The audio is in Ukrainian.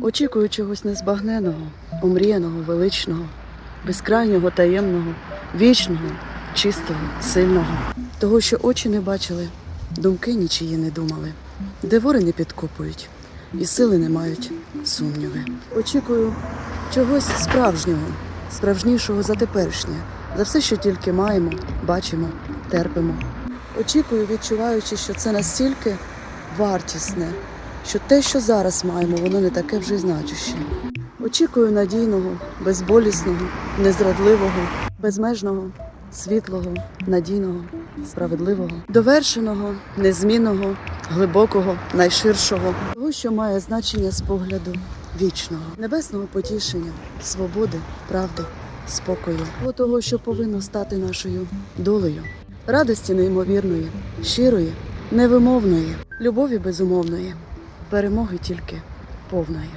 Очікую чогось незбагненого, омріяного, величного, безкрайнього, таємного, вічного, чистого, сильного, того, що очі не бачили, думки нічиї не думали, де вори не підкопують, і сили не мають сумніви. Очікую чогось справжнього, справжнішого за теперішнє, за все, що тільки маємо, бачимо, терпимо. Очікую, відчуваючи, що це настільки вартісне, що те, що зараз маємо, воно не таке вже й значуще. Очікую надійного, безболісного, незрадливого, безмежного, світлого, надійного, справедливого, довершеного, незмінного, глибокого, найширшого, того, що має значення з погляду вічного, небесного потішення, свободи, правди, спокою, Того того, що повинно стати нашою долею, радості неймовірної, щирої, невимовної, любові безумовної, перемоги тільки повної.